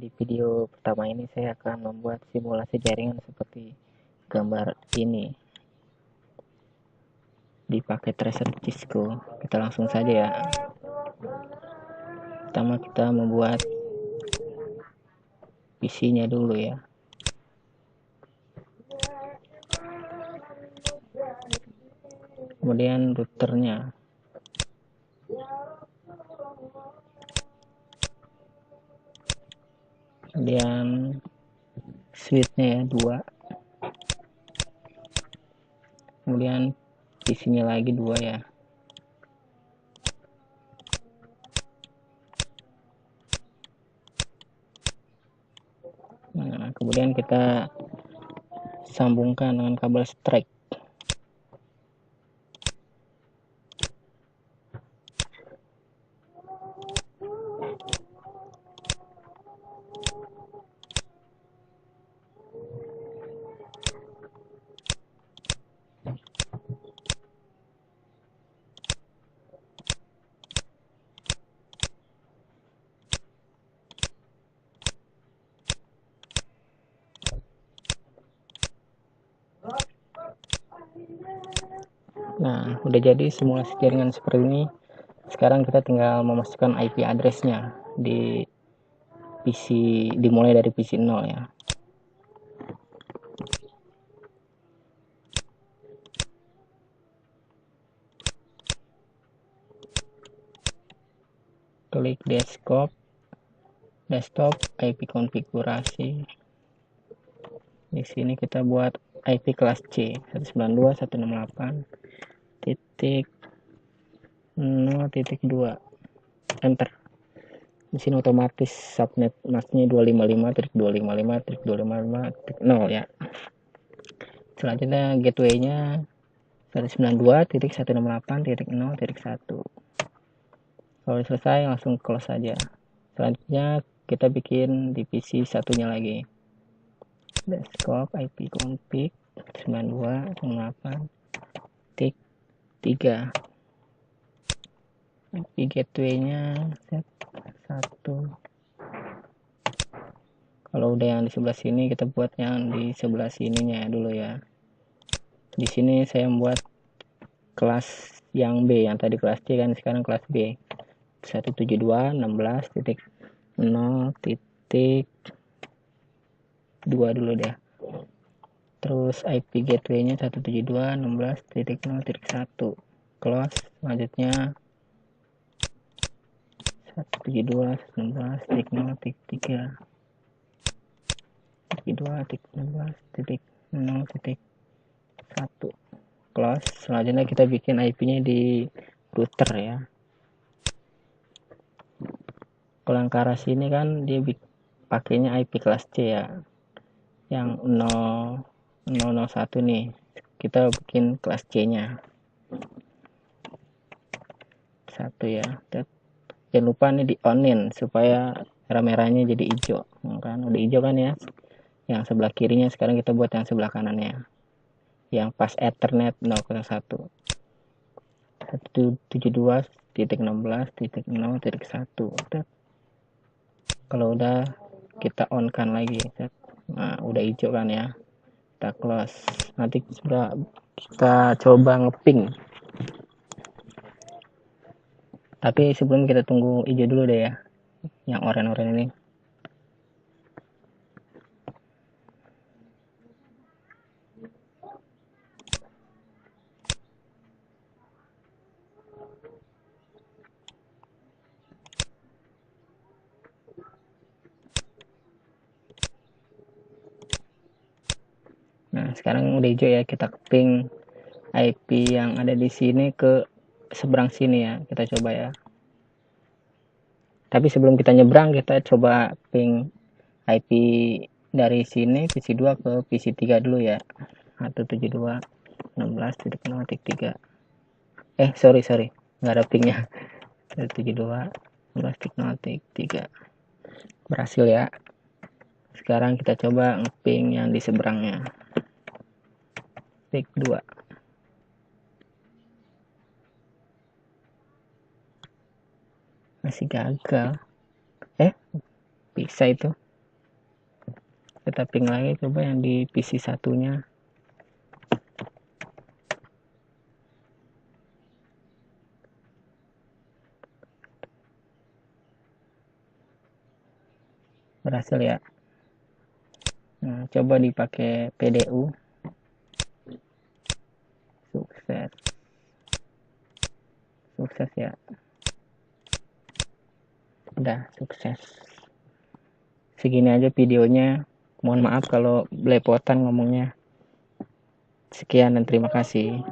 Di video pertama ini saya akan membuat simulasi jaringan seperti gambar ini di paket Tracer Cisco. Kita langsung saja ya. Pertama kita membuat PC-nya dulu ya. Kemudian routernya. Kemudian switchnya ya dua. Kemudian isinya lagi dua ya. Nah kemudian kita sambungkan dengan kabel strike Nah, udah jadi simulasi jaringan seperti ini. Sekarang kita tinggal memasukkan IP addressnya di PC dimulai dari PC 0 ya. Klik desktop, desktop IP konfigurasi. Di sini kita buat IP kelas C 192.168 titik 0 titik 2 enter. Di sini otomatis subnet masnya 255 titik 255 titik 255 titik 0 ya. Selanjutnya gateway-nya 192 titik 168 titik 0 titik 1 kalau selesai langsung close saja. Selanjutnya kita bikin divisi satunya lagi. Desktop IP config 92 08 titik 3 IP gateway-nya set 1 kalau udah yang di sebelah sini kita buat yang di sebelah sininya dulu ya. Di sini saya membuat kelas yang B yang tadi kelas C kan sekarang kelas B. 172 16 titik 0 titik 2 dulu deh terus IP gateway-nya 172.16.0.1 close. Selanjutnya 172.16.0.3 1 close. Selanjutnya kita bikin IP-nya di router ya. Kalau yang sini kan dia pakainya IP kelas C ya. Yang 0 001 nih. Kita bikin kelas C nya. Satu ya. Jangan lupa nih di onin supaya merah-merahnya jadi hijau. Kan? Udah hijau kan ya? Yang sebelah kirinya sekarang kita buat yang sebelah kanannya. Yang pas ethernet 001 172 titik 16 titik 0 titik 1 kalau udah kita on kan lagi nah udah hijau kan ya kita close. Nanti sudah kita coba ngeping. Tapi sebelum kita tunggu hijau dulu deh ya yang oranye-oranye ini Sekarang udah hijau ya, kita ping IP yang ada di sini ke seberang sini ya. Kita coba ya. Tapi sebelum kita nyebrang, kita coba ping IP dari sini PC2 ke PC3 dulu ya. 172 16.0.3. Eh, sorry, sorry. Nggak ada pingnya. 172 16.0.3. Berhasil ya. Sekarang kita coba ngeping yang di seberangnya tik 2 masih gagal. Eh bisa itu. Kita ping lagi coba yang di PC satunya. Berhasil ya? Nah, coba dipakai PDU sukses sukses ya. Udah sukses. Segini aja videonya. Mohon maaf kalau belepotan ngomongnya. Sekian dan terima kasih